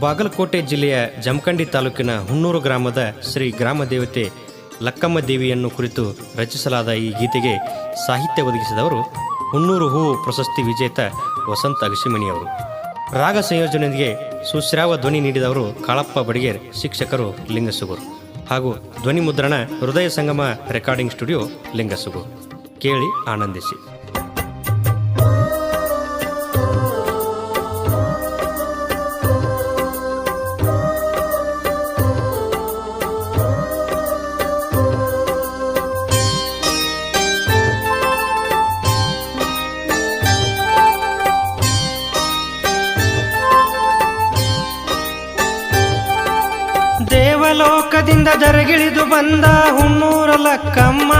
ಬಾಗಲಕೋಟೆ ಜಿಲ್ಲೆಯ ಜಮಖಂಡಿ ತಾಲೂಕಿನ ಹುಣ್ಣೂರು ಗ್ರಾಮದ ಶ್ರೀ ಗ್ರಾಮ ದೇವತೆ ಲಕ್ಕಮ್ಮ ದೇವಿಯನ್ನು ಕುರಿತು ರಚಿಸಲಾದ ಈ ಗೀತೆಗೆ ಸಾಹಿತ್ಯ ಒದಗಿಸಿದವರು ಹುಣ್ಣೂರು ಹೂವು ಪ್ರಶಸ್ತಿ ವಿಜೇತ ವಸಂತ ಅಗಸಿಮಣಿಯವರು. ರಾಗ ಸಂಯೋಜನೆಗೆ ಸುಶ್ರಾವ ಧ್ವನಿ ನೀಡಿದವರು ಕಾಳಪ್ಪ ಬಡಿಗೇರ್, ಶಿಕ್ಷಕರು ಲಿಂಗಸುಗೂರು ಹಾಗೂ ಧ್ವನಿ ಮುದ್ರಣ ಹೃದಯ ಸಂಗಮ ರೆಕಾರ್ಡಿಂಗ್ ಸ್ಟುಡಿಯೋ ಲಿಂಗಸುಗೂರು. ಕೇಳಿ ಆನಂದಿಸಿ. ದರಗಿಳಿದು ಬಂದ ಹುಣ್ಣೂರ ಲಕ್ಕಮ್ಮ.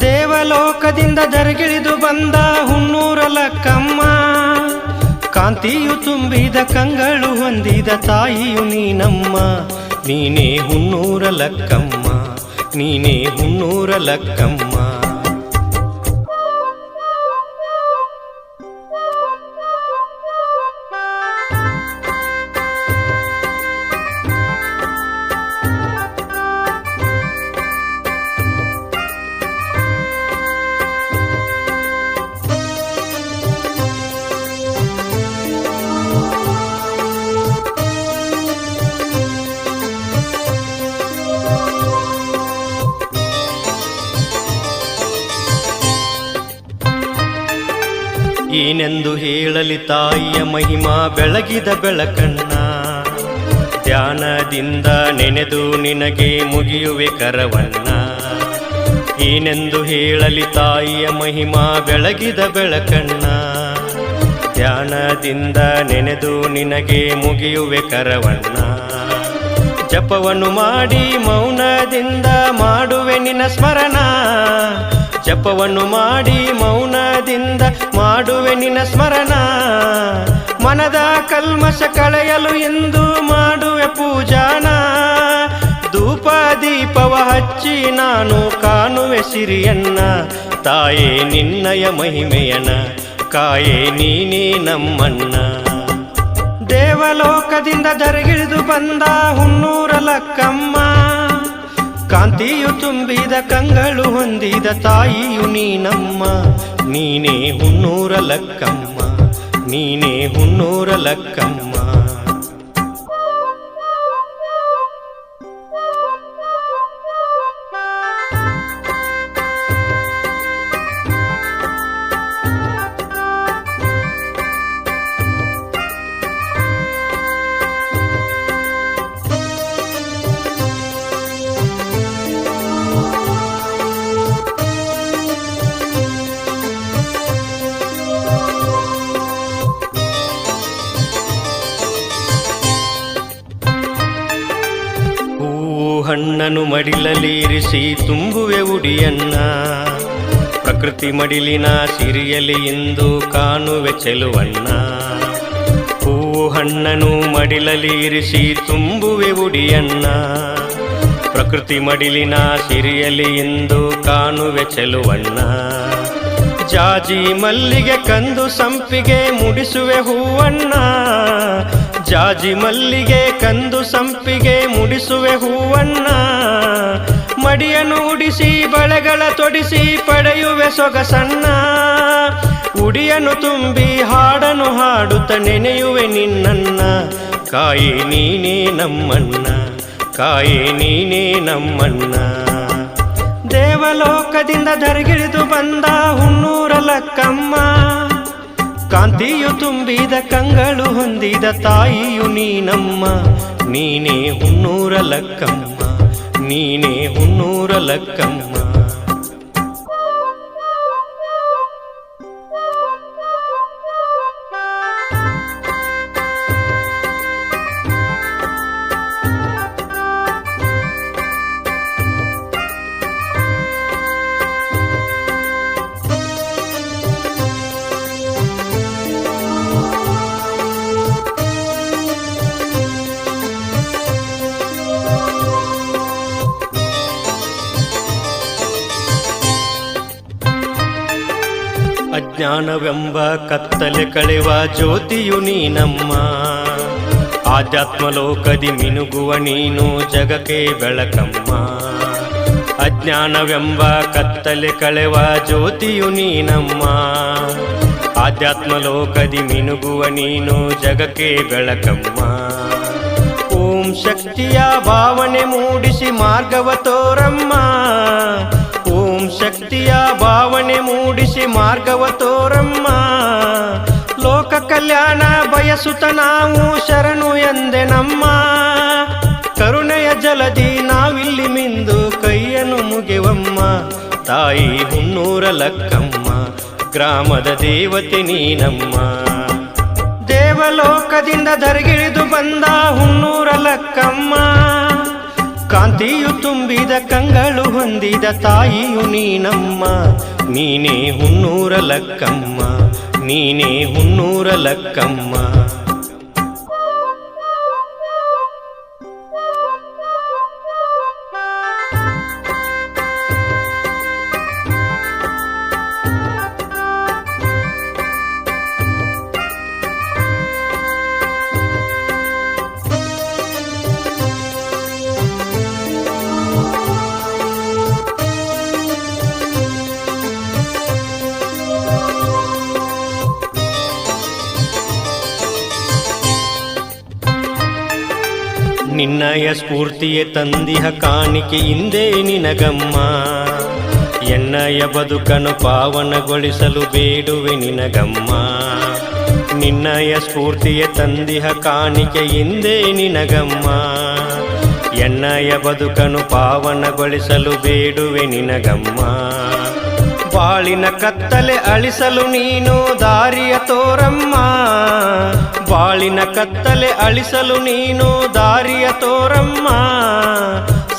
ದೇವಲೋಕದಿಂದ ಜರಗಿಳಿದು ಬಂದ ಹುಣ್ಣೂರ ಲಕ್ಕಮ್ಮ. ಕಾಂತಿಯು ತುಂಬಿದ ಕಂಗಳು ಹೊಂದಿದ ತಾಯಿಯು ನೀನಮ್ಮ. ನೀನೇ ಹುಣ್ಣೂರ ಲಕ್ಕಮ್ಮ. ನೀನೇ ಹುಣ್ಣೂರ ಲಕ್ಕಮ್ಮ. ಏನೆಂದು ಹೇಳಲಿ ತಾಯಿಯ ಮಹಿಮಾ ಬೆಳಗಿದ ಬೆಳಕಣ್ಣ. ಧ್ಯಾನದಿಂದ ನೆನೆದು ನಿನಗೆ ಮುಗಿಯುವೆ ಕರವನ್ನ ಏನೆಂದು ಹೇಳಲಿ ತಾಯಿಯ ಮಹಿಮಾ ಬೆಳಗಿದ ಬೆಳಕಣ್ಣ. ಧ್ಯಾನದಿಂದ ನೆನೆದು ನಿನಗೆ ಮುಗಿಯುವೆ ಕರವನ್ನ ಜಪವನ್ನು ಮಾಡಿ ಮೌನದಿಂದ ಮಾಡುವೆ ನಿನ್ನ ಸ್ಮರಣ. ಜಪವನ್ನು ಮಾಡಿ ಮೌನದಿಂದ ಮಾಡುವೆ ನಿನ್ನ ಸ್ಮರಣ. ಮನದ ಕಲ್ಮಶ ಕಳೆಯಲು ಎಂದು ಮಾಡುವೆ ಪೂಜಾನ. ಧೂಪ ದೀಪವ ಹಚ್ಚಿ ನಾನು ಕಾಣುವೆ ಸಿರಿಯನ್ನ. ತಾಯೇ ನಿನ್ನಯ ಮಹಿಮೆಯನ, ಕಾಯೇ ನೀನೇ ನಮ್ಮಣ್ಣ ದೇವಲೋಕದಿಂದ ಜರುಗಿಳಿದು ಬಂದ ಹುಣ್ಣೂರ ಲಕ್ಕಮ್ಮ. ಕಾಂತಿಯು ತುಂಬಿದ ಕಂಗಳು ಹೊಂದಿದ ತಾಯಿಯು ನೀನಮ್ಮ. ನೀನೇ ಹುನ್ನೂರ ಲಕ್ಕಮ್ಮ. ನೀನೇ ಹುನ್ನೂರ ಲಕ್ಕಮ್ಮ. ಹಣ್ಣನು ಮಡಿಲಲ್ಲಿರಿಸಿ ತುಂಬುವೆ ಉಡಿಯನ್ನ. ಪ್ರಕೃತಿ ಮಡಿಲಿನ ಸಿರಿಯಲಿ ಇಂದು ಕಾಣುವೆ ಚೆಲುವನ್ನ. ಹೂ ಹಣ್ಣನು ಮಡಿಲಲ್ಲಿ ಇರಿಸಿ ತುಂಬುವೆ ಉಡಿಯನ್ನ. ಪ್ರಕೃತಿ ಮಡಿಲಿನ ಸಿರಿಯಲಿ ಇಂದು ಕಾಣುವೆ ಚೆಲುವನ್ನ. ಜಾಜಿ ಮಲ್ಲಿಗೆ ಕಂದು ಸಂಪಿಗೆ ಮುಡಿಸುವೆ ಹೂವಣ್ಣ ಜಾಜಿ ಮಲ್ಲಿಗೆ ಕಂದು ಸಂಪಿಗೆ ಮುಡಿಸುವೆ ಹೂವಣ್ಣ. ಮಡಿಯನ್ನು ಉಡಿಸಿ, ಬಳೆಗಳ ತೊಡಿಸಿ ಪಡೆಯುವೆ ಸೊಗಸಣ್ಣ. ಉಡಿಯನ್ನು ತುಂಬಿ ಹಾಡನು ಹಾಡುತ್ತ ನೆನೆಯುವೆ ನಿನ್ನನ್ನ ಕಾಯಿ ನೀನೇ ನಮ್ಮನ್ನ ಕಾಯಿ ನೀನೇ ನಮ್ಮನ್ನ ದೇವಲೋಕದಿಂದ ಧರ್ಗಿಳಿದು ಬಂದ ಹುಣ್ಣೂರ ಲಕ್ಕಮ್ಮ. ಕಾಂತಿಯು ತುಂಬಿದ ಕಂಗಳು ಹೊಂದಿದ ತಾಯಿಯು ನೀನಮ್ಮ. ನೀನೇ ಹುಣ್ಣೂರ ಲಕ್ಕಮ್ಮ. ನೀನೇ ಹುಣ್ಣೂರ ಲಕ್ಕಮ್ಮ. ಅಜ್ಞಾನವೆಂಬ ಕತ್ತಲೆ ಕಳೆವ ಜ್ಯೋತಿಯು ನೀನಮ್ಮ. ಆಧ್ಯಾತ್ಮ ಲೋಕದಿ ಮಿನುಗುವ ನೀನು ಜಗಕ್ಕೆ ಬೆಳಕಮ್ಮ. ಅಜ್ಞಾನವೆಂಬ ಕತ್ತಲೆ ಕಳೆವ ಜ್ಯೋತಿಯು ನೀನಮ್ಮ. ಆಧ್ಯಾತ್ಮ ಲೋಕದಿ ಮಿನುಗುವ ನೀನು ಜಗಕ್ಕೆ ಬೆಳಕಮ್ಮ. ಓಂ ಶಕ್ತಿಯ ಭಾವನೆ ಮೂಡಿಸಿ ಮಾರ್ಗವ ತೋರಮ್ಮ. ಶಕ್ತಿಯ ಭಾವನೆ ಮೂಡಿಸಿ ಮಾರ್ಗವ ತೋರಮ್ಮ. ಲೋಕ ಕಲ್ಯಾಣ ಬಯಸುತ್ತ ನಾವು ಶರಣು ಎಂದೆ ನಮ್ಮ. ಕರುಣೆಯ ಜಲದಿ ನಾವಿಲ್ಲಿ ಮಿಂದು ಕೈಯನ್ನು ಮುಗಿವಮ್ಮ. ತಾಯಿ ಹುನ್ನೂರ ಲಕ್ಕಮ್ಮ, ಗ್ರಾಮದ ದೇವತೆ ನೀನಮ್ಮ. ದೇವಲೋಕದಿಂದ ಧರಿಗಿಳಿದು ಬಂದ ಹುನ್ನೂರ ಲಕ್ಕಮ್ಮ. ಕಾಂತಿಯು ತುಂಬಿದ ಕಂಗಳು ಹೊಂದಿದ ತಾಯಿಯು ನೀನಮ್ಮ. ನೀನೇ ಹುನ್ನೂರ ಲಕ್ಕಮ್ಮ. ನೀನೇ ಹುನ್ನೂರ ಲಕ್ಕಮ್ಮ. ನಿನ್ನಯ ಸ್ಫೂರ್ತಿಯೇ ತಂದಿಹ ಕಾಣಿಕೆ ಹಿಂದೆ ನಿನಗಮ್ಮ. ಎನ್ನಯ ಬದುಕನು ಪಾವನಗೊಳಿಸಲು ಬೇಡುವೆ ನಿನಗಮ್ಮ. ನಿನ್ನಯ ಸ್ಫೂರ್ತಿಯೇ ತಂದಿಹ ಕಾಣಿಕೆ ಹಿಂದೆ ನಿನಗಮ್ಮ. ಎನ್ನಯ ಬದುಕನು ಪಾವನಗೊಳಿಸಲು ಬೇಡುವೆ ನಿನಗಮ್ಮ. ಬಾಳಿನ ಕತ್ತಲೆ ಅಳಿಸಲು ನೀನು ದಾರಿಯ ತೋರಮ್ಮ. ಬಾಳಿನ ಕತ್ತಲೆ ಅಳಿಸಲು ನೀನು ದಾರಿಯ ತೋರಮ್ಮ.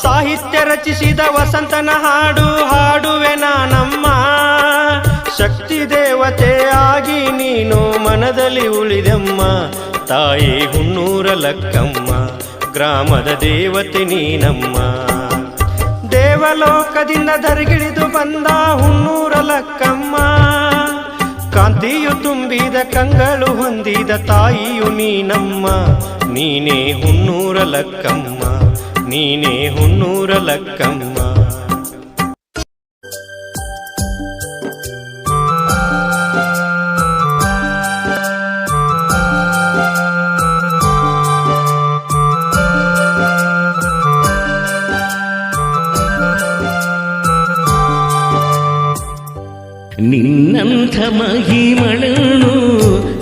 ಸಾಹಿತ್ಯ ರಚಿಸಿದ ವಸಂತನ ಹಾಡು ಹಾಡುವೆ ನಾನಮ್ಮ. ಶಕ್ತಿ ದೇವತೆ ಆಗಿ ನೀನು ಮನದಲ್ಲಿ ಉಳಿದಮ್ಮ. ತಾಯಿ ಹುನ್ನೂರ ಲಕ್ಕಮ್ಮ, ಗ್ರಾಮದ ದೇವತೆ ನೀನಮ್ಮ. ದೇವಲೋಕದಿಂದ ಧರಿಗಿಳಿದು ಬಂದ ಹುನ್ನೂರ ಲಕ್ಕಮ್ಮ. ಕಾಂತಿಯು ತುಂಬಿದ ಕಂಗಳು ಹೊಂದಿದ ತಾಯಿಯು ನೀನಮ್ಮ. ನೀನೇ ಹುನ್ನೂರ ಲಕ್ಕಮ್ಮ. ನೀನೇ ಹುನ್ನೂರ ಲಕ್ಕಮ್ಮ. ಮಹಿಮಳನು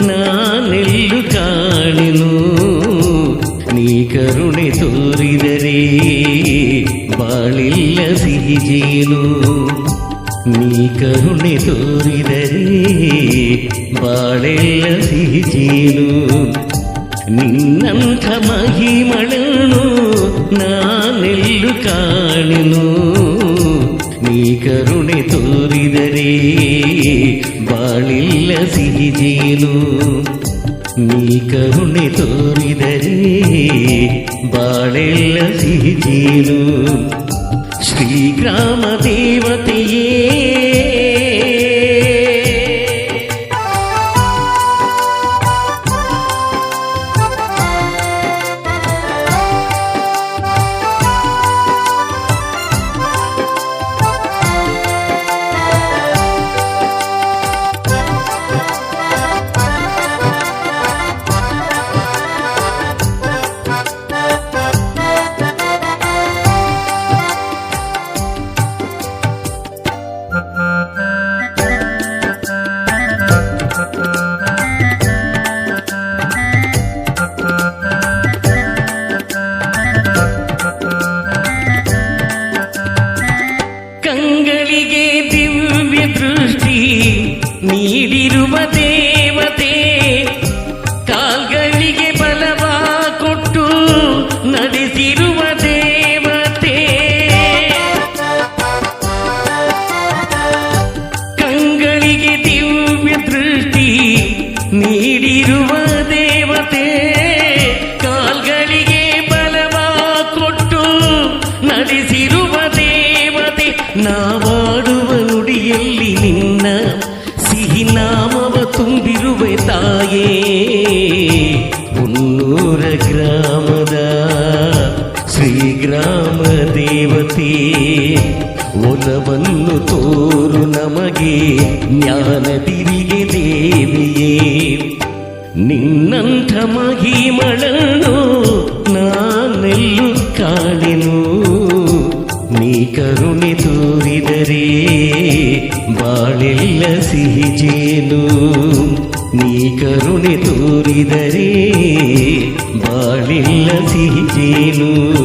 ನಾನೆಲ್ಲು ಕಾಣೆನು ನೀ ಕರುಣೆ ತೋರಿದರೆ ಬಾಳಿಲ್ಲ ಸಿಹಿ ಜೇನು ನೀ ಕರುಣೆ ತೋರಿದರೆ ಬಾಳೆಲ್ಲ ಸಿಹಿ ಜೇನು ನಿನ್ನಂಥ ಮಹಿಮಳನು ನಾನೆಲ್ಲು ಕಾಣೆನು ನೀ ಕರುಣೆ ತೋರಿದರೆ ಬಾಳಿಲ್ಲ ಸಿಹಿ ಜೇನು ನೀ ಕರುಣೆ ತೋರಿದರೆ ಬಾಳೆಲ್ಲ ಸಿಹಿ ಜೇನು ಶ್ರೀಗ್ರಾಮ நடிசிறுவ தேவத்தே ಕಂಗಳಿಗೆ ದಿವ್ಯ ದೃಷ್ಟಿ ನೀಡಿರುವ ದೇವತೆ ಕಾಲ್ಗಳಿಗೆ ಬಲವ ಕೊಟ್ಟು ನಡೆಸಿರುವ ದೇವತೆ ನಾವಾಡುವ ನುಡಿಯಲ್ಲಿ ನಿನ್ನ ಸಿಹಿ ನಾಮವ ತುಂಬಿರುವೆ ತಾಯೇ ಮುನ್ನೂರ ಗ್ರಾಮ ಒಲವನ್ನು ತೋರು ನಮಗೆ ಜ್ಞಾನದಿರಿಗೆ ದೇವಿಯೇ. ನಿನ್ನಂಥ ಮಹಿಮಳನು ನಾನೆಲ್ಲು ಕಾಣೆನು ನೀ ಕರುಣೆ ತೋರಿದರೆ ಬಾಳೆಲ್ಲ ಸಿಹಿ ಜೇನು. ನೀ ಕರುಣೆ ತೋರಿದರೆ ಬಾಳೆಲ್ಲ ಸಿಹಿ ಜೇನು.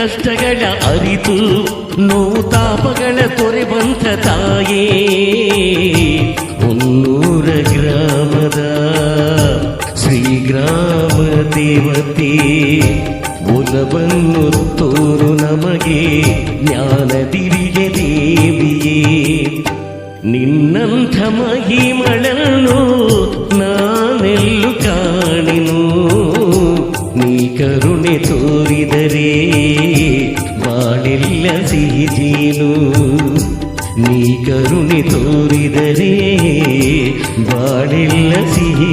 ಕಷ್ಟಗಳ ಅರಿತು ನೋತಾಪಗಳ ತೊರೆಬಂತ ತಾಯೇ. ಮುನ್ನೂರ ಗ್ರಾಮದ ಶ್ರೀಗ್ರಾಮ ದೇವತೆ ಒಲವನ್ನು ತೋರು ನಮಗೆ ಜ್ಞಾನದಿರಿಗೆ ದೇವಿಯೇ. ನಿನ್ನಂಥ ಮಹಿಮಳನ್ನು ನಾನೆಲ್ಲು ನೀ ಕರುಣೆ ತೋರಿದರೆ ಬಾಳೆಲ್ಲ ಸಿಹಿ ಜೀನು ನೀ ಕರುಣೆ ತೋರಿದರೆ ಬಾಳೆಲ್ಲ ಸಿಹಿ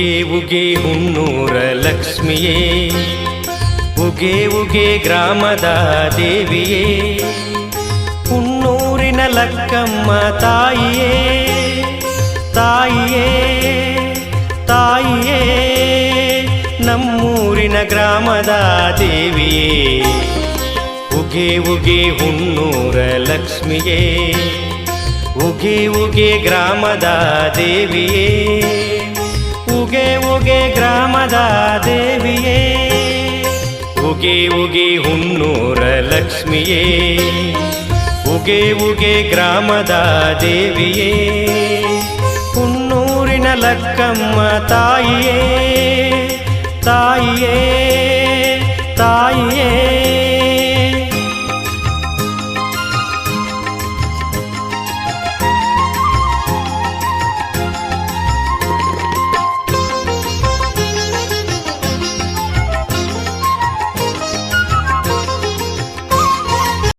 ಉಗೆ ಉಗೆ ಹುನ್ನೂರ ಲಕ್ಷ್ಮಿಯೇ, ಉಗೆ ಉಗೆ ಗ್ರಾಮದ ದೇವಿಯೇ, ಹುಣ್ಣೂರಿನ ಲಕ್ಕಮ್ಮ ತಾಯಿಯೇ ತಾಯಿಯೇ ತಾಯಿಯೇ, ನಮ್ಮೂರಿನ ಗ್ರಾಮದ ದೇವಿಯೇ, ಉಗೆ ಉಗೆ ಹುನ್ನೂರ ಲಕ್ಷ್ಮಿಯೇ, ಉಗೆ ಉಗೆ ಗ್ರಾಮದ ದೇವಿಯೇ. ಉಗೆ ಉಗೆ ಗ್ರಾಮದ ದೇವಿಯೇ, ಉಗೆ ಉಗೆ ಹುನ್ನೂರ ಲಕ್ಷ್ಮಿಯೇ, ಉಗೆ ಉಗೆ ಗ್ರಾಮದ ದೇವಿಯೇ, ಹುನ್ನೂರಿನ ಲಕ್ಕಮ್ಮ ತಾಯಿಯೇ ತಾಯಿಯೇ.